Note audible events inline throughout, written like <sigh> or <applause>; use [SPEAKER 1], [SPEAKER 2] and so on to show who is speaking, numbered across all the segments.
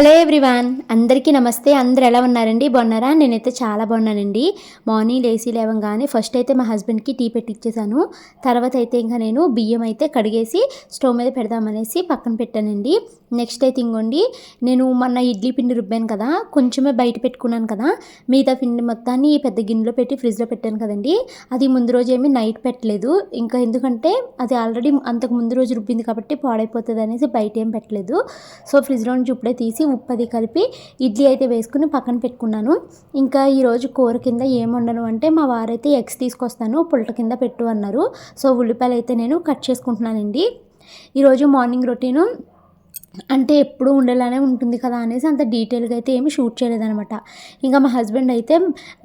[SPEAKER 1] Hello everyone అందరికీ నమస్తే. అందరు ఎలా ఉన్నారండి? బాగున్నారా? నేనైతే చాలా బాగున్నానండి. మార్నింగ్ లేసి లేవంగానే ఫస్ట్ అయితే మా హస్బెండ్కి టీ పెట్టి ఇచ్చేసాను తర్వాత అయితే ఇంకా నేను బియ్యం అయితే కడిగేసి స్టవ్ మీద పెడదామనేసి పక్కన పెట్టానండి. నెక్స్ట్ అయితే ఇంకోండి నేను మొన్న ఇడ్లీ పిండి రుబ్బాను కదా కొంచెమే బయట పెట్టుకున్నాను కదా మిగతా పిండి మొత్తాన్ని పెద్ద గిన్నెలో పెట్టి ఫ్రిడ్జ్లో పెట్టాను కదండి. అది ముందు రోజు ఏమీ నైట్ పెట్టలేదు. ఇంకా ఎందుకంటే అది ఆల్రెడీ అంతకు ముందు రోజు రుబ్బింది కాబట్టి పాడైపోతుంది అనేసి బయట ఏం పెట్టలేదు. సో ఫ్రిడ్జ్లో నుంచి ఇప్పుడే తీసి ఉప్పు అది కలిపి ఇడ్లీ అయితే వేసుకుని పక్కన పెట్టుకున్నాను. ఇంకా ఈరోజు కూర కింద ఏం వండను అంటే మా వారైతే ఎగ్స్ తీసుకొస్తాను పుల్ట కింద పెట్టు అన్నారు. సో ఉల్లిపాయలు అయితే నేను కట్ చేసుకుంటున్నానండి. ఈరోజు మార్నింగ్ రొటీను అంటే ఎప్పుడు ఉండేలానే ఉంటుంది కదా అనేసి అంత డీటెయిల్గా అయితే ఏమి షూట్ చేయలేదనమాట ఇంకా మా హస్బెండ్ అయితే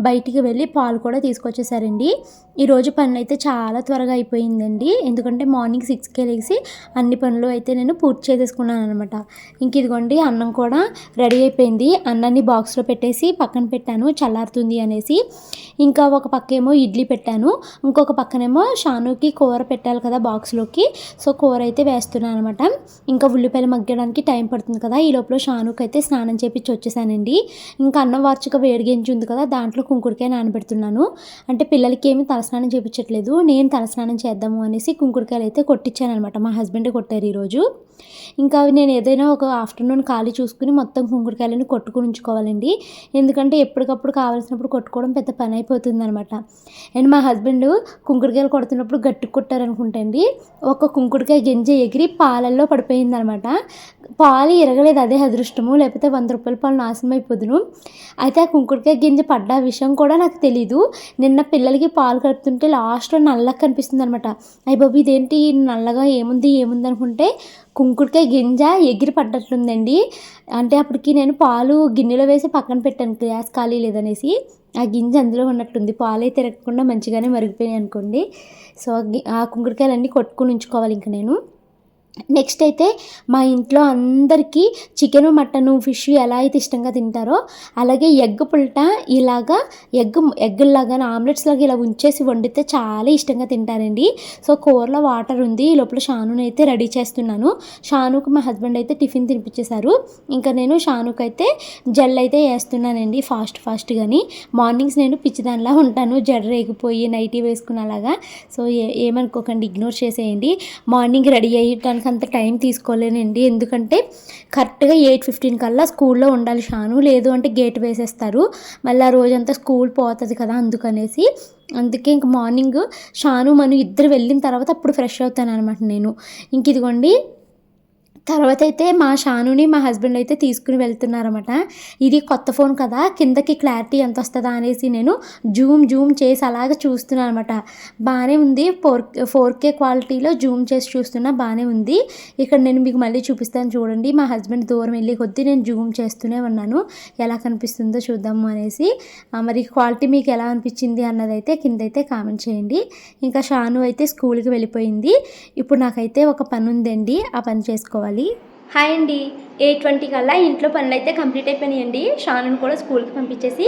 [SPEAKER 1] బయటికి వెళ్ళి పాలు కూడా తీసుకొచ్చేసారండి. ఈరోజు పనులు అయితే చాలా త్వరగా అయిపోయిందండి. ఎందుకంటే మార్నింగ్ సిక్స్కే లేచి అన్ని పనులు అయితే నేను పూర్తి చేసేసుకున్నాను అనమాట ఇంక ఇదిగోండి అన్నం కూడా రెడీ అయిపోయింది. అన్నాన్ని బాక్స్లో పెట్టేసి పక్కన పెట్టాను చల్లారుతుంది అనేసి. ఇంకా ఒక పక్క ఏమో ఇడ్లీ పెట్టాను. ఇంకొక పక్కనేమో షానుకి కూర పెట్టాలి కదా బాక్స్లోకి. సో కూర అయితే వేస్తున్నాను అనమాట ఇంకా ఉల్లిపాయలు మగ్గడానికి టైం పడుతుంది కదా. ఈ లోపల షానుకి అయితే స్నానం చేపించి వచ్చేసానండి. ఇంకా అన్నం వార్చుక వేడిగించి ఉంది కదా దాంట్లో కుంకుడికాయ నానబెడుతున్నాను. అంటే పిల్లలకి ఏమి తలస్నానం చేయించట్లేదు నేను తలస్నానం చేద్దాము అనేసి కుంకుడుకాయలు అయితే కొట్టించాను అనమాట మా హస్బెండ్ కొట్టారు ఈరోజు. ఇంకా నేను ఏదైనా ఒక ఆఫ్టర్నూన్ ఖాళీ చూసుకుని మొత్తం కుంకుడుకాయలను కొట్టుకుని ఉంచుకోవాలండి. ఎందుకంటే ఎప్పటికప్పుడు కావాల్సినప్పుడు కొట్టుకోవడం పెద్ద పని అయిపోతుంది అనమాట అండ్ మా హస్బెండ్ కుంకుడుకాయలు కొడుతున్నప్పుడు గట్టి కొట్టారనుకుంటండి ఒక కుంకుడుకాయ గింజ ఎగిరి పాలల్లో పడిపోయింది అనమాట పాలు ఎరగలేదు అదే అదృష్టము. లేకపోతే వంద రూపాయల పాలు నాశనం అయిపోదును. అయితే ఆ కుంకుడుకాయ గింజ పడ్డ విషయం కూడా నాకు తెలీదు. నిన్న పిల్లలకి పాలు కలుపుతుంటే లాస్ట్లో నల్లగా కనిపిస్తుంది అనమాట అయ్యి బాబు ఇదేంటి? నల్లగా ఏముంది? ఏముంది అనుకుంటే కుంకుడికాయ గింజ ఎగిరి పడ్డట్లుందండి. అంటే అప్పటికి నేను పాలు గిన్నెలో వేసి పక్కన పెట్టాను గ్యాస్ ఖాళీ లేదనేసి. ఆ గింజ అందులో ఉన్నట్టుంది. పాలే తిరగకుండా మంచిగానే మరిగిపోయాయి అనుకోండి. సో ఆ గి- కుంకుడికాయలన్నీ కొట్టుకుని ఉంచుకోవాలి ఇంక నేను. నెక్స్ట్ అయితే మా ఇంట్లో అందరికీ చికెను మటను ఫిష్ ఎలా అయితే ఇష్టంగా తింటారో అలాగే ఎగ్ పుల్ట ఇలాగా ఎగ్ ఎగ్లాగా ఆమ్లెట్స్ లాగా ఇలా ఉంచేసి వండితే చాలా ఇష్టంగా తింటారండి. సో కూరలో వాటర్ ఉంది ఈ లోపల షానుని అయితే రెడీ చేస్తున్నాను. షానుకు మా హస్బెండ్ అయితే టిఫిన్ తినిపించేశారు. ఇంకా నేను షానుకు అయితే జెల్ అయితే వేస్తున్నానండి ఫాస్ట్ ఫాస్ట్గాని మార్నింగ్స్ నేను పిచ్చిదానిలా ఉంటాను జడ రేగిపోయి నైటీ వేసుకునేలాగా. సో ఏమనుకోకండి ఇగ్నోర్ చేసేయండి. మార్నింగ్ రెడీ అయ్యటానికి అంత టైం తీసుకోలేనండి. ఎందుకంటే కరెక్ట్గా ఎయిట్ ఫిఫ్టీన్ కల్లా స్కూల్లో ఉండాలి షాను. లేదు అంటే గేట్ వేసేస్తారు. మళ్ళీ ఆ రోజంతా స్కూల్ పోతుంది కదా అందుకనేసి. అందుకే ఇంక మార్నింగ్ షాను మనం ఇద్దరు వెళ్ళిన తర్వాత అప్పుడు ఫ్రెష్ అవుతాను అనమాట నేను. ఇంక ఇదిగోండి తర్వాత అయితే మా షానుని మా హస్బెండ్ అయితే తీసుకుని వెళ్తున్నారన్నమాట. ఇది కొత్త ఫోన్ కదా కిందకి క్లారిటీ ఎంత వస్తుందా అనేసి నేను జూమ్ జూమ్ చేసి అలాగ చూస్తున్నాను అనమాట బాగానే ఉంది ఫోర్ ఫోర్ కే క్వాలిటీలో జూమ్ చేసి చూస్తున్నా బాగానే ఉంది. ఇక్కడ నేను మీకు మళ్ళీ చూపిస్తాను చూడండి. మా హస్బెండ్ దూరం వెళ్ళి కొద్దీ నేను జూమ్ చేస్తూనే ఉన్నాను. ఎలా కనిపిస్తుందో చూద్దాము అనేసి. మరి క్వాలిటీ మీకు ఎలా అనిపించింది అన్నదైతే కింద అయితే కామెంట్ చేయండి. ఇంకా షాను అయితే స్కూల్కి వెళ్ళిపోయింది. ఇప్పుడు నాకైతే ఒక పని ఉందండి ఆ పని చేసుకోవాలి. वाली హాయ్ అండి. ఎయిట్ ట్వంటీ కల్లా ఇంట్లో పనులు అయితే కంప్లీట్ అయిపోయినాయండి. షానుని కూడా స్కూల్కి పంపించేసి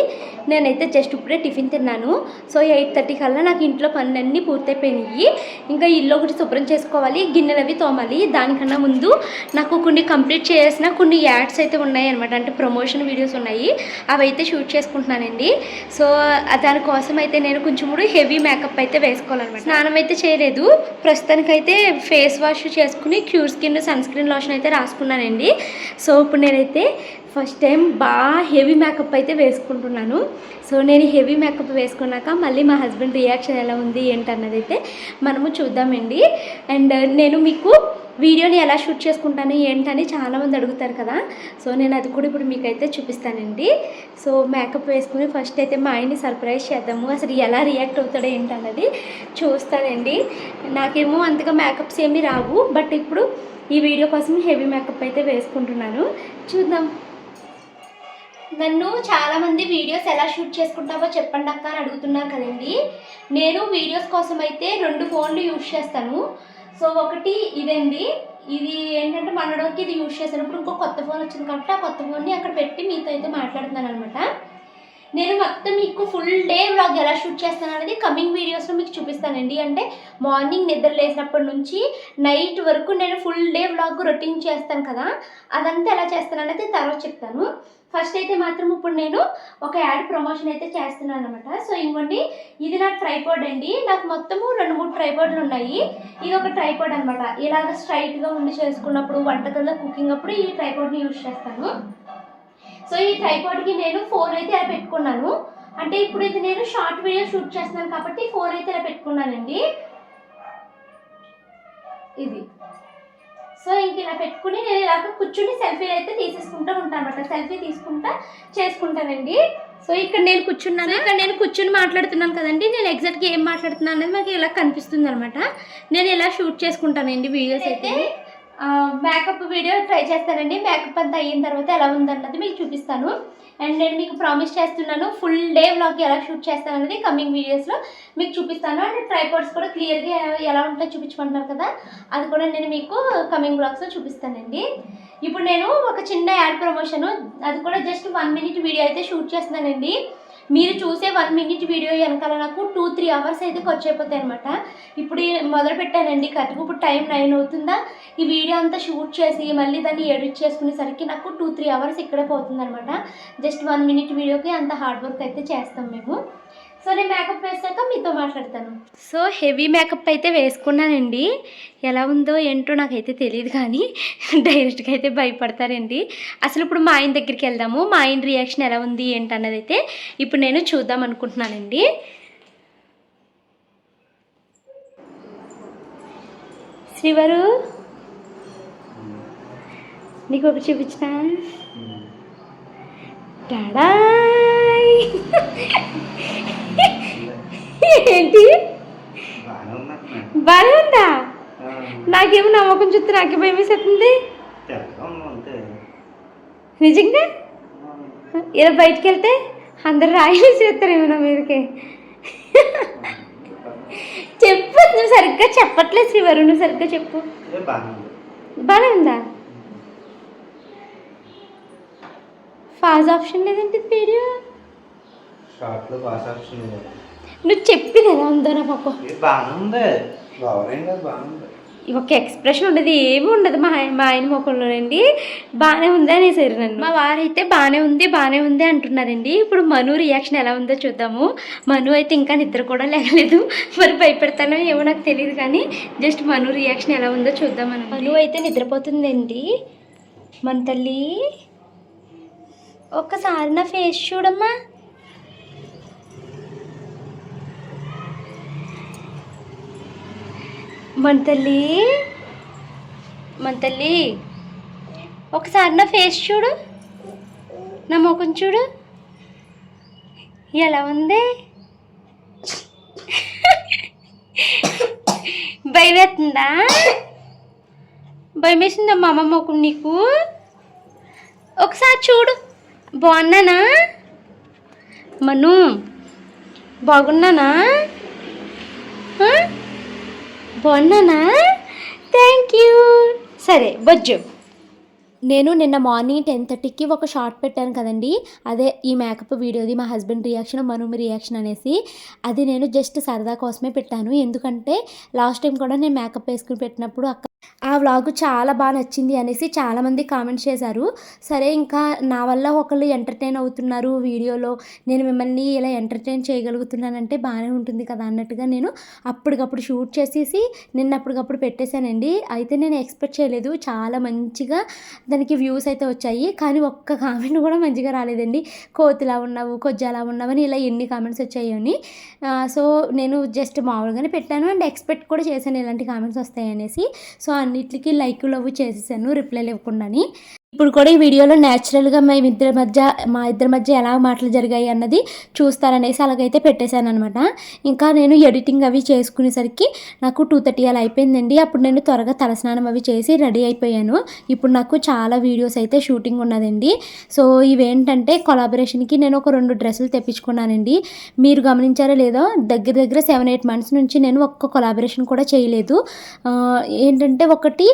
[SPEAKER 1] నేనైతే జస్ట్ ఇప్పుడే టిఫిన్ తిన్నాను. సో ఎయిట్ థర్టీ కల్లా నాకు ఇంట్లో పనులన్నీ పూర్తయిపోయినాయి. ఇంకా ఇల్లు ఒకటి శుభ్రం చేసుకోవాలి గిన్నెలు అవి తోమాలి. దానికన్నా ముందు నాకు కొన్ని కంప్లీట్ చేసిన కొన్ని యాడ్స్ అయితే ఉన్నాయి అనమాట అంటే ప్రమోషన్ వీడియోస్ ఉన్నాయి. అవి అయితే షూట్ చేసుకుంటున్నానండి. సో దానికోసం అయితే నేను కొంచెం కూడా హెవీ మేకప్ అయితే వేసుకోవాలన్నమాట. స్నానం అయితే చేయలేదు. ప్రస్తుతానికైతే ఫేస్ వాష్ చేసుకుని cure skin sunscreen lotion అయితే రాసుకున్నానండి. సో ఇప్పుడు నేనైతే ఫస్ట్ టైం బాగా హెవీ మేకప్ అయితే వేసుకుంటున్నాను. సో నేను హెవీ మేకప్ వేసుకున్నాక మళ్ళీ మా హస్బెండ్ రియాక్షన్ ఎలా ఉంది ఏంటన్నది అయితే మనము చూద్దామండి. అండ్ నేను మీకు వీడియోని ఎలా షూట్ చేసుకుంటాను ఏంటని చాలామంది అడుగుతారు కదా. సో నేను అది కూడా ఇప్పుడు మీకైతే చూపిస్తానండి. సో మేకప్ వేసుకుని ఫస్ట్ అయితే మా ఆయన్ని సర్ప్రైజ్ చేద్దాము. అసలు ఎలా రియాక్ట్ అవుతాడో ఏంటన్నది చూస్తానండి. నాకేమో అంతగా మేకప్స్ ఏమీ రావు. బట్ ఇప్పుడు ఈ వీడియో కోసం హెవీ మేకప్ అయితే వేసుకుంటున్నాను. చూద్దాం. నన్ను చాలామంది వీడియోస్ ఎలా షూట్ చేసుకుంటావో చెప్పండి అక్క అని అడుగుతున్నారు కదండి. నేను వీడియోస్ కోసం అయితే రెండు ఫోన్లు యూజ్ చేస్తాను. సో ఒకటి ఇదండి. ఇది ఏంటంటే మనడానికి ఇది యూజ్ చేసినప్పుడు ఇప్పుడు ఇంకో కొత్త ఫోన్ వచ్చింది కాబట్టి ఆ కొత్త ఫోన్ని అక్కడ పెట్టి మీతో అయితే మాట్లాడుతున్నాను అనమాట నేను మొత్తం మీకు ఫుల్ డే వ్లాగ్ ఎలా షూట్ చేస్తాను అనేది కమింగ్ వీడియోస్లో మీకు చూపిస్తానండి. అంటే మార్నింగ్ నిద్ర లేసినప్పటి నుంచి నైట్ వరకు నేను ఫుల్ డే వ్లాగ్ రొటీన్ చేస్తాను కదా అదంతా ఎలా చేస్తాను అనేది తర్వాత చెప్తాను. ఫస్ట్ అయితే మాత్రం ఇప్పుడు నేను ఒక యాడ్ ప్రమోషన్ అయితే చేస్తున్నాను అనమాట సో ఇంకోండి ఇది నా ట్రైపోర్డ్ అండి. నాకు మొత్తము రెండు మూడు ట్రైపోర్డ్లు ఉన్నాయి. ఇది ఒక ట్రైపోర్డ్ అనమాట ఇలాగ స్ట్రైట్గా ఉండి చేసుకున్నప్పుడు వంటకంలో కుకింగ్ అప్పుడు ఈ ట్రైపోర్డ్ని యూజ్ చేస్తాను. సో ఈ ట్రైపాడ్కి నేను ఫోన్ అయితే ఇలా పెట్టుకున్నాను అంటే ఇప్పుడు ఇది నేను షార్ట్ వీడియో షూట్ చేస్తున్నాను కాబట్టి ఫోన్ అయితే ఇలా పెట్టుకున్నానండి ఇది. సో ఇంక ఇలా పెట్టుకుని నేను ఇలాగ కూర్చుని సెల్ఫీ అయితే తీసేసుకుంటూ ఉంటాను అనమాట సెల్ఫీ తీసుకుంటా చేసుకుంటానండి. సో ఇక్కడ నేను కూర్చున్నాను. ఇక్కడ నేను కూర్చుని మాట్లాడుతున్నాను కదండి. నేను ఎగ్జాక్ట్గా ఏం మాట్లాడుతున్నాను అనేది నాకు ఇలా కనిపిస్తుంది అనమాట నేను ఇలా షూట్ చేసుకుంటానండి వీడియోస్ అయితే. మేకప్ వీడియో ట్రై చేస్తానండి. మేకప్ అంతా అయిన తర్వాత ఎలా ఉందన్నది మీకు చూపిస్తాను. అండ్ నేను మీకు ప్రామిస్ చేస్తున్నాను ఫుల్ డే వ్లాగ్ ఎలా షూట్ చేస్తానన్నది కమింగ్ వీడియోస్లో మీకు చూపిస్తాను. అండ్ ట్రైపాడ్స్ కూడా క్లియర్గా ఎలా ఉంటాయో చూపించమంటున్నారు కదా అది కూడా నేను మీకు కమింగ్ బ్లాగ్స్లో చూపిస్తానండి. ఇప్పుడు నేను ఒక చిన్న యాడ్ ప్రమోషన్ అది కూడా జస్ట్ వన్ మినిట్ వీడియో అయితే షూట్ చేస్తున్నానండి. మీరు చూసే వన్ మినిట్ వీడియో వెనకాల నాకు టూ త్రీ అవర్స్ అయితే ఖర్చు అయిపోతాయి అనమాట ఇప్పుడు మొదలు పెట్టానండి. కరెక్ట్గా ఇప్పుడు టైం నైన్ అవుతుందా? ఈ వీడియో అంతా షూట్ చేసి మళ్ళీ దాన్ని ఎడిట్ చేసుకునేసరికి నాకు టూ త్రీ అవర్స్ ఇక్కడే పోతుంది అనమాట జస్ట్ వన్ మినిట్ వీడియోకి అంత హార్డ్ వర్క్ అయితే చేస్తాం మేము. సో నేను మేకప్ వేసాక మీతో మాట్లాడతాను. సో హెవీ మేకప్ అయితే వేసుకున్నానండి. ఎలా ఉందో ఏంటో నాకైతే తెలియదు కానీ <laughs> డైరెక్ట్గా అయితే భయపడతారండి. అసలు ఇప్పుడు మా ఆయన దగ్గరికి వెళ్దాము. మా ఆయన రియాక్షన్ ఎలా ఉంది ఏంటన్నది అయితే ఇప్పుడు నేను చూద్దాం అనుకుంటున్నానండి. శ్రీవారు నీకు ఒకటి చూపించిన? టాడాయ్. ఏంటి?
[SPEAKER 2] బాగానే.
[SPEAKER 1] బాగా ఉందా? నాకేమో నమ్మకం చూస్తే నాకే భయం వేసేస్తుంది. నిజంగా? ఇలా బయటికి వెళ్తే అందరు రాయి వేసేస్తారేమో నా మీదకి. చెప్పు నువ్వు సరిగ్గా చెప్పట్లేదు శ్రీవారు నువ్వు సరిగ్గా చెప్పు.
[SPEAKER 2] ఏ బాగానే ఉంది?
[SPEAKER 1] ఫాజ్ ఆప్షన్ లేదంటే వీడియో
[SPEAKER 2] షార్ట్లో పాస్ ఆప్షన్ లేదు.
[SPEAKER 1] నువ్వు చెప్పింది ఎలా ఉందో నా పాప.
[SPEAKER 2] ఏ బాగానే ఉంది. బాగోలేం కాదు బాగానే ఉంది.
[SPEAKER 1] ఒక ఎక్స్ప్రెషన్ ఉండదు ఏమి ఉండదు మా ఆయన మా ఆయన ముఖంలోనండి. బాగానే ఉంది అనేసారు నన్ను. మా వారైతే బాగానే ఉంది బాగానే ఉంది అంటున్నారండి. ఇప్పుడు మను రియాక్షన్ ఎలా ఉందో చూద్దాము. మను అయితే ఇంకా నిద్ర కూడా లేగలేదు మరి భయపెడతానో ఏమో నాకు తెలియదు కానీ జస్ట్ మను రియాక్షన్ ఎలా ఉందో చూద్దామని మను అయితే నిద్రపోతుందండి. మన తల్లి. ఒక్కసారి నా ఫేస్ చూడమ్మా. మన తల్లి మన తల్లి ఒకసారి నా ఫేస్ చూడు. నా ముఖం చూడు. ఎలా ఉంది? భయం వేస్తుందా? భయం వేసిందమ్మా అమ్మ ముఖం నీకు? ఒకసారి చూడు. బాగున్నానా? మను బాగున్నానా? బాగున్నానా? థ్యాంక్ యూ సరే బొజ్జు. నేను నిన్న మార్నింగ్ టెన్ థర్టీకి ఒక షార్ట్ పెట్టాను కదండి. అదే ఈ మేకప్ వీడియోది మా హస్బెండ్ రియాక్షన్ మనుమి రియాక్షన్ అనేసి. అది నేను జస్ట్ సరదా కోసమే పెట్టాను. ఎందుకంటే లాస్ట్ టైం కూడా నేను మేకప్ వేసుకుని పెట్టినప్పుడు అక్క ఆ వ్లాగ్ చాలా బాగా నచ్చింది అనేసి చాలామంది కామెంట్స్ చేశారు. సరే ఇంకా నా వల్ల ఒకళ్ళు ఎంటర్టైన్ అవుతున్నారు వీడియోలో. నేను మిమ్మల్ని ఇలా ఎంటర్టైన్ చేయగలుగుతున్నానంటే బాగానే ఉంటుంది కదా అన్నట్టుగా నేను అప్పటికప్పుడు షూట్ చేసేసి నిన్న అప్పటికప్పుడు పెట్టేశానండి. అయితే నేను ఎక్స్పెక్ట్ చేయలేదు. చాలా మంచిగా దానికి వ్యూస్ అయితే వచ్చాయి. కానీ ఒక్క కామెంట్ కూడా మంచిగా రాలేదండి. కోతిలా ఉన్నావు కొజ్జాలా ఉన్నావు అని ఇలా ఎన్ని కామెంట్స్ వచ్చాయో అని. సో నేను జస్ట్ మామూలుగానే పెట్టాను. అండ్ ఎక్స్పెక్ట్ కూడా చేశాను ఇలాంటి కామెంట్స్ వస్తాయి అనేసి సో అన్నిటికీ లైక్ లవ్ చేసేసాను రిప్లైలు ఇవ్వకుండాని ఇప్పుడు కూడా ఈ వీడియోలో న్యాచురల్గా మా ఇద్దరి మధ్య మా ఇద్దరి మధ్య ఎలా మాటలు జరిగాయి అన్నది చూస్తారనేసి అలాగైతే పెట్టేశాను అనమాట ఇంకా నేను ఎడిటింగ్ అవి చేసుకునేసరికి నాకు టూ థర్టీ అలా అయిపోయిందండి. అప్పుడు నేను త్వరగా తలస్నానం అవి చేసి రెడీ అయిపోయాను. ఇప్పుడు నాకు చాలా వీడియోస్ అయితే షూటింగ్ ఉన్నదండి. సో ఇవేంటంటే కొలాబరేషన్కి నేను ఒక రెండు డ్రెస్సులు తెప్పించుకున్నానండి. మీరు గమనించారో లేదో దగ్గర దగ్గర సెవెన్ ఎయిట్ మంత్స్ నుంచి నేను ఒక్క కొలాబరేషన్ కూడా చేయలేదు. ఏంటంటే ఒకటి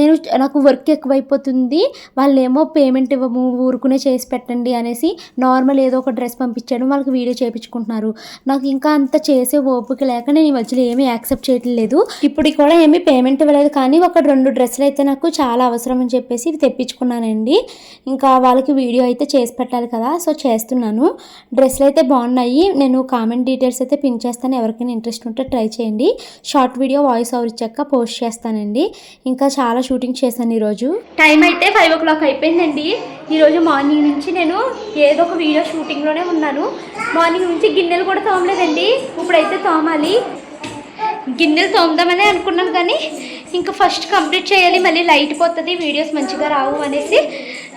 [SPEAKER 1] నేను నాకు వర్క్ ఎక్కువైపోతుంది. వాళ్ళేమో పేమెంట్ ఇవ్వము ఊరుకునే చేసి పెట్టండి అనేసి నార్మల్ ఏదో ఒక డ్రెస్ పంపించడం వాళ్ళకి వీడియో చేయించుకుంటున్నారు నాకు ఇంకా అంత చేసే ఓపిక లేక నేను ఈ మధ్యలో ఏమీ యాక్సెప్ట్ చేయట్లేదు ఇప్పుడు కూడా ఏమీ పేమెంట్ ఇవ్వలేదు కానీ ఒక రెండు డ్రెస్సులు అయితే నాకు చాలా అవసరం అని చెప్పేసి ఇవి తెప్పించుకున్నానండి. ఇంకా వాళ్ళకి వీడియో అయితే చేసి పెట్టాలి కదా సో చేస్తున్నాను. డ్రెస్సులు అయితే బాగున్నాయి. నేను కామెంట్ డీటెయిల్స్ అయితే పిన్ చేస్తాను. ఎవరికైనా ఇంట్రెస్ట్ ఉంటే ట్రై చేయండి. షార్ట్ వీడియో వాయిస్ ఓవర్ ఇచ్చాక పోస్ట్ చేస్తానండి. ఇంకా చాలా షూటింగ్ చేశాను ఈరోజు. టైం అయితే ఫైవ్ ఓ క్లాక్ అయిపోయిందండి. ఈరోజు మార్నింగ్ నుంచి నేను ఏదో ఒక వీడియో షూటింగ్లోనే ఉన్నాను. మార్నింగ్ నుంచి గిన్నెలు కూడా తోమలేదండి. ఇప్పుడైతే తోమాలి. గిన్నెలు తోమదామని అనుకున్నాను కానీ ఇంకా ఫస్ట్ కంప్లీట్ చేయాలి మళ్ళీ లైట్ పోతుంది వీడియోస్ మంచిగా రావు అనేసి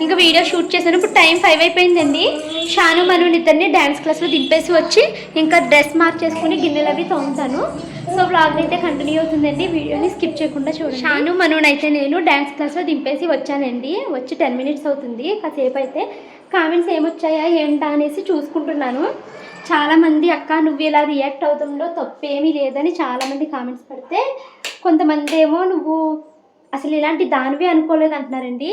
[SPEAKER 1] ఇంకా వీడియో షూట్ చేశాను. ఇప్పుడు టైం ఫైవ్ అయిపోయిందండి. షాను మను ఇద్దరిని డ్యాన్స్ క్లాస్లో దింపేసి వచ్చి ఇంకా డ్రెస్ మార్చేసుకుని గిన్నెలు అవి తోముతాను. సో బ్లాగ్ అయితే కంటిన్యూ అవుతుందండి. వీడియోని స్కిప్ చేయకుండా చూడండి. షాను మనోనైతే నేను డ్యాన్స్ క్లాస్లో దింపేసి వచ్చానండి. వచ్చి టెన్ మినిట్స్ అవుతుంది. కాసేపు అయితే కామెంట్స్ ఏమొచ్చాయా ఏంటా అనేసి చూసుకుంటున్నాను. చాలామంది అక్క నువ్వు ఇలా రియాక్ట్ అవుతుందో తప్పేమీ లేదని చాలామంది కామెంట్స్ పెడితే కొంతమంది ఏమో నువ్వు అసలు ఇలాంటి దానివి అనుకోలేదు అంటున్నారండి.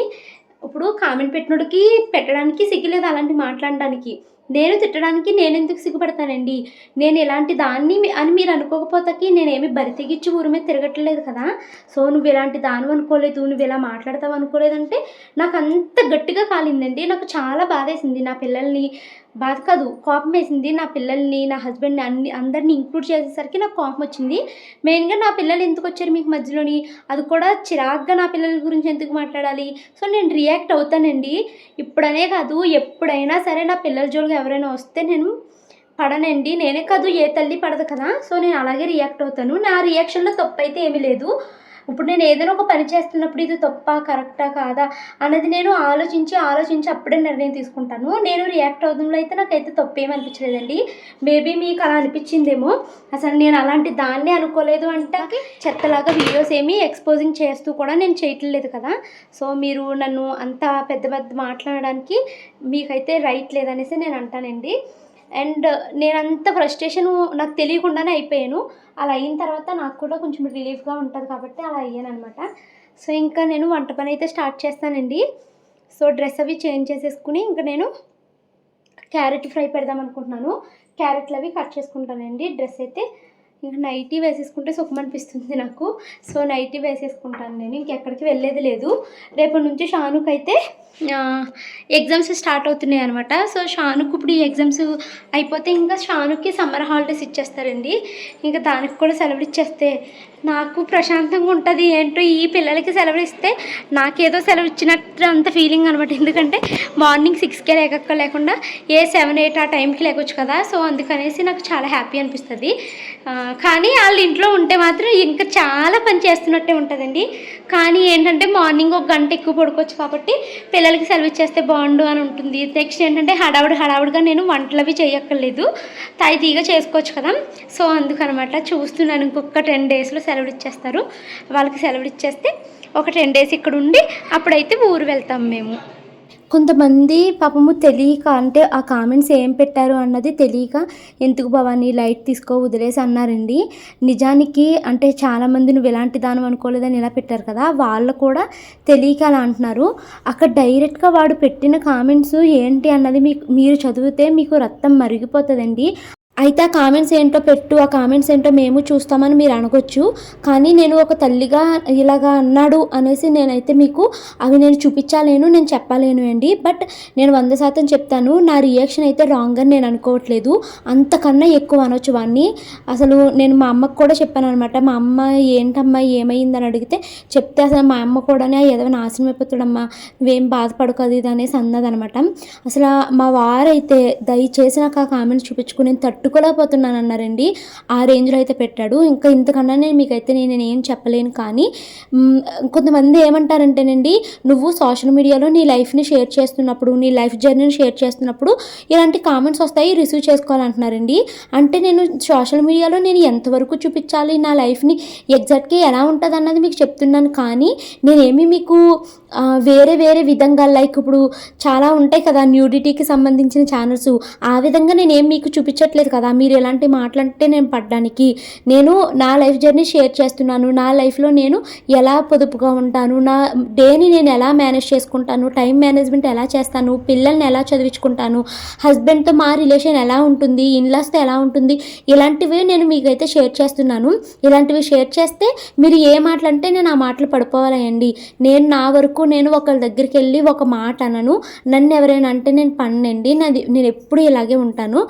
[SPEAKER 1] ఇప్పుడు కామెంట్ పెట్టినోడికి పెట్టడానికి సిగ్గులేదు అలాంటి మాట్లాడడానికి. నేను తిట్టడానికి నేను ఎందుకు సిగ్గుపడతానండి? నేను ఇలాంటి దాన్ని అని మీరు అనుకోకపోతాకి నేనేమి బరి తెగించి ఊరి మీద తిరగట్లేదు కదా? సో నువ్వు ఇలాంటి దాని అనుకోలేదు నువ్వు ఇలా మాట్లాడతావు అనుకోలేదంటే నాకు అంత గట్టిగా కాలిందండి. నాకు చాలా బాధేసింది నా పిల్లల్ని. బాధ కాదు కోపం వేసింది నా పిల్లల్ని నా హస్బెండ్ని అన్ని అందరిని ఇంక్లూడ్ చేసేసరికి నాకు కోపం వచ్చింది మెయిన్గా నా పిల్లలు ఎందుకు వచ్చారు మీకు మధ్యలోని? అది కూడా చిరాగ్గా నా పిల్లల గురించి ఎందుకు మాట్లాడాలి? సో నేను రియాక్ట్ అవుతానండి. ఇప్పుడనే కాదు ఎప్పుడైనా సరే నా పిల్లల జోలికి ఎవరైనా వస్తే నేను పడనండి. నేనే కాదు ఏ తల్లి పడదు కదా. సో నేను అలాగే రియాక్ట్ అవుతాను. నా రియాక్షన్లో తప్పు అయితే ఏమీ లేదు. ఇప్పుడు నేను ఏదైనా ఒక పని చేస్తున్నప్పుడు ఇది తప్పా కరెక్టా కాదా అన్నది నేను ఆలోచించి ఆలోచించి అప్పుడే నిర్ణయం తీసుకుంటాను. నేను రియాక్ట్ అవడంలో అయితే నాకైతే తప్పు అనిపించలేదండి. మేబీ మీకు అలా అనిపించిందేమో. అసలు నేను అలాంటి దాన్ని అనుకోలేదు అంటే చెత్తలాగా వీడియోస్ ఏమి ఎక్స్పోజింగ్ చేస్తూ కూడా నేను చేయట్లేదు కదా. సో మీరు నన్ను అంత పెద్ద పెద్ద మాట్లాడడానికి మీకైతే రైట్ లేదనేసి నేను అంటానండి. అండ్ నేనంత ఫ్రస్ట్రేషన్ నాకు తెలియకుండానే అయిపోయాను. అలా అయిన తర్వాత నాకు కూడా కొంచెం రిలీఫ్గా ఉంటుంది కాబట్టి అలా అయ్యాను అనమాట సో ఇంకా నేను వంట పని అయితే స్టార్ట్ చేస్తానండి. సో డ్రెస్ అవి చేంజ్ చేసేసుకుని ఇంకా నేను క్యారెట్ ఫ్రై పెడదాం అనుకుంటున్నాను క్యారెట్లు అవి కట్ చేసుకుంటానండి. డ్రెస్ అయితే ఇంకా నైటీ వేసేసుకుంటే సుఖం అనిపిస్తుంది నాకు. సో నైటీ వేసేసుకుంటాను నేను. ఇంకెక్కడికి వెళ్ళేది లేదు. రేపటి నుంచి షానుక్ అయితే ఎగ్జామ్స్ స్టార్ట్ అవుతున్నాయి అనమాట సో షానుకు ఇప్పుడు ఈ ఎగ్జామ్స్ అయిపోతే ఇంకా షానుకి సమ్మర్ హాలిడేస్ ఇచ్చేస్తారండి. ఇంకా దానికి కూడా సెలవులు ఇచ్చేస్తే నాకు ప్రశాంతంగా ఉంటుంది. ఏంటో ఈ పిల్లలకి సెలవులు ఇస్తే నాకేదో సెలవు ఇచ్చినట్టు అంత ఫీలింగ్ అనమాట ఎందుకంటే మార్నింగ్ సిక్స్కే లేక లేకుండా ఏ సెవెన్ ఎయిట్ ఆ టైంకి లేకొచ్చు కదా. సో అందుకనేసి నాకు చాలా హ్యాపీ అనిపిస్తుంది. కానీ వాళ్ళు ఇంట్లో ఉంటే మాత్రం ఇంకా చాలా పని చేస్తున్నట్టే ఉంటుందండి. కానీ ఏంటంటే మార్నింగ్ ఒక గంట ఎక్కువ పడుకోవచ్చు కాబట్టి పిల్లలకి సెలవు ఇచ్చేస్తే బాగుండు అని ఉంటుంది. నెక్స్ట్ ఏంటంటే హడావుడి హడావుడిగా నేను వంటలు అవి చేయక్కర్లేదు తాయితీగా చేసుకోవచ్చు కదా. సో అందుకనమాట చూస్తున్నాను ఇంకొక టెన్ డేస్లో సెలవులు ఇచ్చేస్తారు వాళ్ళకి సెలవులు ఇచ్చేస్తే ఒక టెన్ డేస్ ఇక్కడ ఉండి అప్పుడైతే ఊరు వెళ్తాం మేము. కొంతమంది పాపము తెలియక అంటే ఆ కామెంట్స్ ఏం పెట్టారు అన్నది తెలియక ఎందుకు భవానీ లైట్ తీసుకో వదిలేసి అన్నారండి. నిజానికి అంటే చాలామంది నువ్వు ఎలాంటి దానం అనుకోలేదని ఇలా పెట్టారు కదా వాళ్ళు కూడా తెలియక అలా అంటున్నారు. అక్కడ డైరెక్ట్గా వాడు పెట్టిన కామెంట్స్ ఏంటి అన్నది మీకు మీరు చదివితే మీకు రక్తం మరిగిపోతుందండి. అయితే ఆ కామెంట్స్ ఏంటో పెట్టు ఆ కామెంట్స్ ఏంటో మేము చూస్తామని మీరు అనకొచ్చు కానీ నేను ఒక తల్లిగా ఇలాగా అన్నాడు అనేసి నేనైతే మీకు అవి నేను చూపించాలేను నేను చెప్పలేను అండి. బట్ నేను వంద శాతం చెప్తాను నా రియాక్షన్ అయితే రాంగ్ అని నేను అనుకోవట్లేదు. అంతకన్నా ఎక్కువ అనొచ్చు వాడిని అసలు నేను మా అమ్మకు కూడా చెప్పాను అనమాట మా అమ్మ ఏంటమ్మా ఏమైందని అడిగితే చెప్తే అసలు మా అమ్మ కూడా ఏదో నాశనం అయిపోతాడమ్మా నువ్వేం బాధపడకు అది ఇది అనేసి అన్నదనమాట అసలు మా వారైతే దయచేసి నాకు ఆ కామెంట్స్ చూపించుకుని తట్టు తట్టుకోలేకపోతున్నాను అన్నారండి ఆ రేంజ్లో అయితే పెట్టాడు. ఇంకా ఇంతకన్నా నేను మీకైతే నేను ఏం చెప్పలేను కానీ కొంతమంది ఏమంటారంటేనండి నువ్వు సోషల్ మీడియాలో నీ లైఫ్ని షేర్ చేస్తున్నప్పుడు నీ లైఫ్ జర్నీని షేర్ చేస్తున్నప్పుడు ఇలాంటి కామెంట్స్ వస్తాయి రిసీవ్ చేసుకోవాలంటున్నారండి. అంటే నేను సోషల్ మీడియాలో నేను ఎంతవరకు చూపించాలి నా లైఫ్ని ఎగ్జాక్ట్గా ఎలా ఉంటుంది అన్నది మీకు చెప్తున్నాను కానీ నేనేమి మీకు వేరే వేరే విధంగా లైక్ ఇప్పుడు చాలా ఉంటాయి కదా న్యూడిటీకి సంబంధించిన ఛానల్స్ ఆ విధంగా నేను ఏం మీకు చూపించట్లేదు కదా? మీరు ఎలాంటి మాటలంటే నేను పడ్డానికి. నేను నా లైఫ్ జర్నీ షేర్ చేస్తున్నాను. నా లైఫ్లో నేను ఎలా పొదుపుగా ఉంటాను? నా డేని నేను ఎలా మేనేజ్ చేసుకుంటాను? టైం మేనేజ్మెంట్ ఎలా చేస్తాను? పిల్లల్ని ఎలా చదివించుకుంటాను? హస్బెండ్తో మా రిలేషన్ ఎలా ఉంటుంది? ఇన్లాస్తో ఎలా ఉంటుంది? ఇలాంటివి నేను మీకైతే షేర్ చేస్తున్నాను. ఇలాంటివి షేర్ చేస్తే మీరు ఏ మాటలు అంటే నేను ఆ మాటలు పడిపోవాలండి. నేను నా వరకు నేను ఒకరి దగ్గరికి వెళ్ళి ఒక మాట అనను. నన్ను ఎవరైనా అంటే నేను పన్నండి. నాది నేను ఎప్పుడు ఇలాగే ఉంటాను.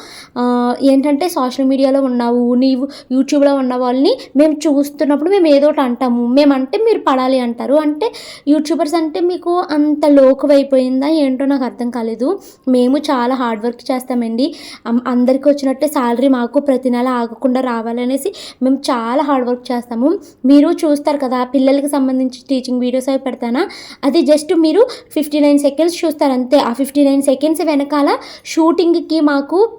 [SPEAKER 1] ఏంటంటే సోషల్ మీడియాలో ఉన్నావు నీవు యూట్యూబ్లో ఉన్న వాళ్ళని మేము చూస్తున్నప్పుడు మేము ఏదో ఒకటి అంటాము. మేమంటే మీరు పడాలి అంటారు. అంటే యూట్యూబర్స్ అంటే మీకు అంత లోకువైపోయిందా ఏంటో నాకు అర్థం కాలేదు. మేము చాలా హార్డ్ వర్క్ చేస్తామండి. అందరికీ వచ్చినట్టే శాలరీ మాకు ప్రతి నెల ఆగకుండా రావాలనేసి మేము చాలా హార్డ్ వర్క్ చేస్తాము. మీరు చూస్తారు కదా పిల్లలకి సంబంధించి టీచింగ్ వీడియోస్ అవి పెడతానా? అది జస్ట్ మీరు ఫిఫ్టీ నైన్ సెకండ్స్ చూస్తారు అంతే. ఆ ఫిఫ్టీ నైన్ సెకండ్స్ వెనకాల షూటింగ్కి మాకు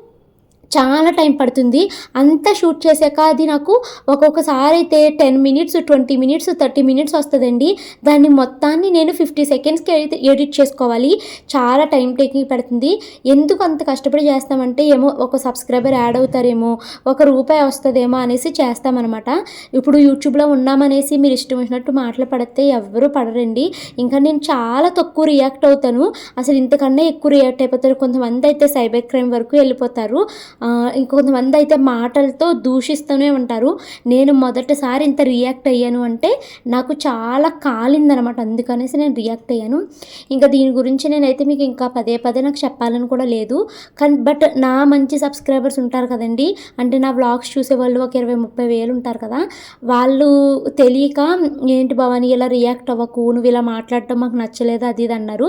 [SPEAKER 1] చాలా టైం పడుతుంది. అంతా షూట్ చేశాక అది నాకు ఒక్కొక్కసారి అయితే ten minutes twenty minutes thirty minutes వస్తుందండి. దాన్ని మొత్తాన్ని నేను ఫిఫ్టీ సెకండ్స్కి అయితే ఎడిట్ చేసుకోవాలి. చాలా టైం టేకింగ్ పడుతుంది. ఎందుకు అంత కష్టపడి చేస్తామంటే ఏమో ఒక సబ్స్క్రైబర్ యాడ్ అవుతారేమో ఒక రూపాయి వస్తుందేమో అనేసి చేస్తామన్నమాట. ఇప్పుడు యూట్యూబ్లో ఉన్నామనేసి మీరు ఇష్టం వచ్చినట్టు మాటలు పడితే ఎవ్వరూ పడరండి. ఇంకా నేను చాలా తక్కువ రియాక్ట్ అవుతాను. అసలు ఇంతకన్నా ఎక్కువ రియాక్ట్ అయిపోతారు కొంతమంది అయితే సైబర్ క్రైమ్ వరకు వెళ్ళిపోతారు. ఇంకొంతమంది అయితే మాటలతో దూషిస్తూనే ఉంటారు. నేను మొదటిసారి ఇంత రియాక్ట్ అయ్యాను అంటే నాకు చాలా కాలిందనమాట. అందుకనేసి నేను రియాక్ట్ అయ్యాను. ఇంకా దీని గురించి నేనైతే మీకు ఇంకా పదే పదే నాకు చెప్పాలని కూడా లేదు. కానీ బట్ నా మంచి సబ్స్క్రైబర్స్ ఉంటారు కదండి. అంటే నా వ్లాగ్స్ చూసే వాళ్ళు ఒక ఇరవై ముప్పై వేలు ఉంటారు కదా. వాళ్ళు తెలియక ఏంటి భవాని ఇలా రియాక్ట్ అవ్వకు నువ్వు ఇలా మాట్లాడటం మాకు నచ్చలేదు అది ఇది అన్నారు.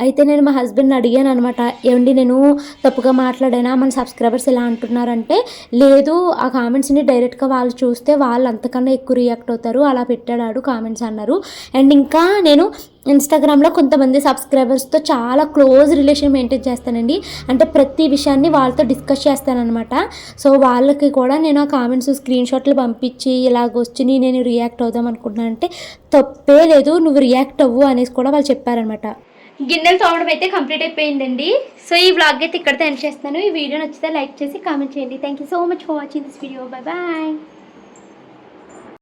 [SPEAKER 1] అయితే నేను మా హస్బెండ్ని అడిగాను అనమాట ఏమండి నేను తప్పుగా మాట్లాడానా? మన సబ్స్క్రైబర్స్ ఎలా అంటున్నారంటే లేదు ఆ కామెంట్స్ని డైరెక్ట్గా వాళ్ళు చూస్తే వాళ్ళు అంతకన్నా ఎక్కువ రియాక్ట్ అవుతారు అలా పెట్టాడు కామెంట్స్ అన్నారు. అండ్ ఇంకా నేను ఇన్స్టాగ్రామ్లో కొంతమంది సబ్స్క్రైబర్స్తో చాలా క్లోజ్ రిలేషన్ మెయింటైన్ చేస్తానండి. అంటే ప్రతి విషయాన్ని వాళ్ళతో డిస్కస్ చేస్తానన్నమాట. సో వాళ్ళకి కూడా నేను ఆ కామెంట్స్ స్క్రీన్ షాట్లు పంపించి ఇలాగ వచ్చి నేను రియాక్ట్ అవుదాం అనుకుంటున్నాను అంటే తప్పే లేదు నువ్వు రియాక్ట్ అవ్వు అనేసి కూడా వాళ్ళు చెప్పారనమాట గిన్నెలు తోమడం అయితే కంప్లీట్ అయిపోయిందండి. సో ఈ బ్లాగ్ అయితే ఇక్కడితో ఎండ్ చేస్తాను ఈ వీడియో నచ్చితే లైక్ చేసి కామెంట్ చేయండి. Thank you so much for watching this video bye bye